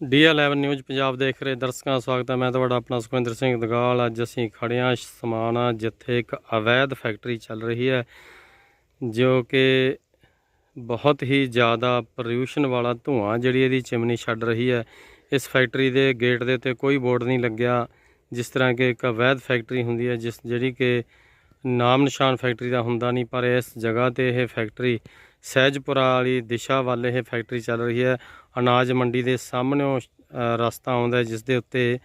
ਡੀ11 news Punjab ਦੇਖ ਰਹੇ ਦਰਸ਼ਕਾਂ ਸਵਾਗਤ ਹੈ। ਮੈਂ ਤੁਹਾਡਾ ਆਪਣਾ ਸੁਖਵਿੰਦਰ ਸਿੰਘ ਦਗਾਲ। ਅੱਜ ਅਸੀਂ ਖੜੇ ਹਾਂ ਜਿੱਥੇ ਇੱਕ ਅਵੈਧ ਫੈਕਟਰੀ ਚੱਲ ਰਹੀ ਹੈ, ਜੋ ਕਿ ਬਹੁਤ ਹੀ ਜ਼ਿਆਦਾ ਪ੍ਰਦੂਸ਼ਣ ਵਾਲਾ ਧੂਆਂ ਜਿਹੜੀ ਇਹਦੀ ਚਿਮਨੀ ਛੱਡ ਰਹੀ ਹੈ। ਇਸ ਫੈਕਟਰੀ ਦੇ ਗੇਟ ਦੇ ਉੱਤੇ ਕੋਈ ਬੋਰਡ ਨਹੀਂ ਲੱਗਿਆ, ਜਿਸ ਤਰ੍ਹਾਂ ਕਿ ਇੱਕ ਅਵੈਧ ਫੈਕਟਰੀ ਹੁੰਦੀ ਹੈ, ਜਿਸ ਜਿਹੜੀ ਕਿ ਨਾਮ ਨਿਸ਼ਾਨ ਫੈਕਟਰੀ ਦਾ ਹੁੰਦਾ ਨਹੀਂ, ਪਰ ਇਸ ਜਗ੍ਹਾ ਤੇ ਇਹ ਫੈਕਟਰੀ ਸਹਿਜਪੁਰਾ ਵਾਲੀ ਦਿਸ਼ਾ ਵੱਲ ਇਹ ਫੈਕਟਰੀ ਚੱਲ ਰਹੀ ਹੈ। ਅਨਾਜ ਮੰਡੀ ਦੇ ਸਾਹਮਣੇ ਰਸਤਾ ਆਉਂਦਾ ਜਿਸ ਦੇ ਉੱਤੇ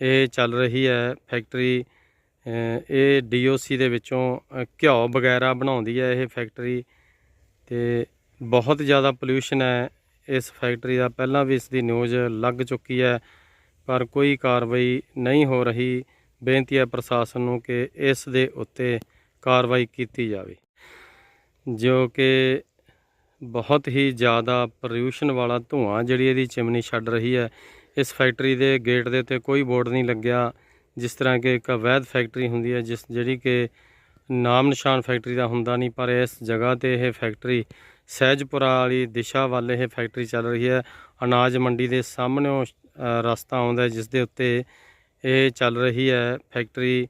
ਇਹ ਚੱਲ ਰਹੀ ਹੈ ਫੈਕਟਰੀ। ਅ, ਇਹ ਡੀਓਸੀ ਦੇ ਵਿੱਚੋਂ ਘਿਓ ਵਗੈਰਾ ਬਣਾਉਂਦੀ ਹੈ ਇਹ ਫੈਕਟਰੀ ਤੇ ਬਹੁਤ ਜ਼ਿਆਦਾ ਪੋਲਿਊਸ਼ਨ ਹੈ ਇਸ ਫੈਕਟਰੀ ਦਾ। ਪਹਿਲਾਂ ਵੀ ਇਸ ਦੀ ਨਿਊਜ਼ ਲੱਗ ਚੁੱਕੀ ਹੈ ਪਰ ਕੋਈ ਕਾਰਵਾਈ ਨਹੀਂ ਹੋ ਰਹੀ। ਬੇਨਤੀ ਹੈ ਪ੍ਰਸ਼ਾਸਨ ਨੂੰ ਕਿ ਇਸ ਦੇ ਉੱਤੇ ਕਾਰਵਾਈ ਕੀਤੀ ਜਾਵੇ ਜੋ ਕਿ ਬਹੁਤ ਹੀ ਜ਼ਿਆਦਾ ਪ੍ਰਦੂਸ਼ਣ ਵਾਲਾ ਧੂਆਂ ਜਿਹੜੀ ਇਹਦੀ ਚਿਮਨੀ ਛੱਡ ਰਹੀ ਹੈ। ਇਸ ਫੈਕਟਰੀ ਦੇ ਗੇਟ ਦੇ ਉੱਤੇ ਕੋਈ ਬੋਰਡ ਨਹੀਂ ਲੱਗਿਆ ਜਿਸ ਤਰ੍ਹਾਂ ਕਿ ਇੱਕ ਅਵੈਧ ਫੈਕਟਰੀ ਹੁੰਦੀ ਹੈ ਜਿਸ ਜਿਹੜੀ ਕਿ ਨਾਮ ਨਿਸ਼ਾਨ ਫੈਕਟਰੀ ਦਾ ਹੁੰਦਾ ਨਹੀਂ ਪਰ ਇਸ ਜਗ੍ਹਾ ਤੇ ਇਹ ਫੈਕਟਰੀ ਸਹਿਜਪੁਰਾ ਵਾਲੀ ਦਿਸ਼ਾ ਵੱਲ ਇਹ ਫੈਕਟਰੀ ਚੱਲ ਰਹੀ ਹੈ। ਅਨਾਜ ਮੰਡੀ ਦੇ ਸਾਹਮਣੇ ਰਸਤਾ ਆਉਂਦਾ ਜਿਸ ਦੇ ਉੱਤੇ ਇਹ ਚੱਲ ਰਹੀ ਹੈ ਫੈਕਟਰੀ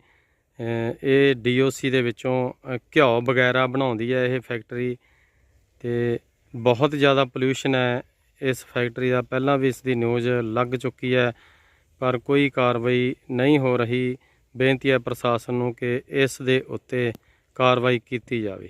ਅ, ਇਹ ਡੀਓਸੀ ਦੇ ਵਿੱਚੋਂ ਘਿਓ ਵਗੈਰਾ ਬਣਾਉਂਦੀ ਹੈ ਇਹ ਫੈਕਟਰੀ ਤੇ ਬਹੁਤ ਜ਼ਿਆਦਾ ਪੋਲਿਊਸ਼ਨ ਹੈ ਇਸ ਫੈਕਟਰੀ ਦਾ। ਪਹਿਲਾਂ ਵੀ ਇਸ ਦੀ ਨਿਊਜ਼ ਲੱਗ ਚੁੱਕੀ ਹੈ, ਪਰ ਕੋਈ ਕਾਰਵਾਈ ਨਹੀਂ ਹੋ ਰਹੀ। ਬੇਨਤੀ ਹੈ ਪ੍ਰਸ਼ਾਸਨ ਨੂੰ ਕਿ ਇਸ ਦੇ ਉੱਤੇ ਕਾਰਵਾਈ ਕੀਤੀ ਜਾਵੇ।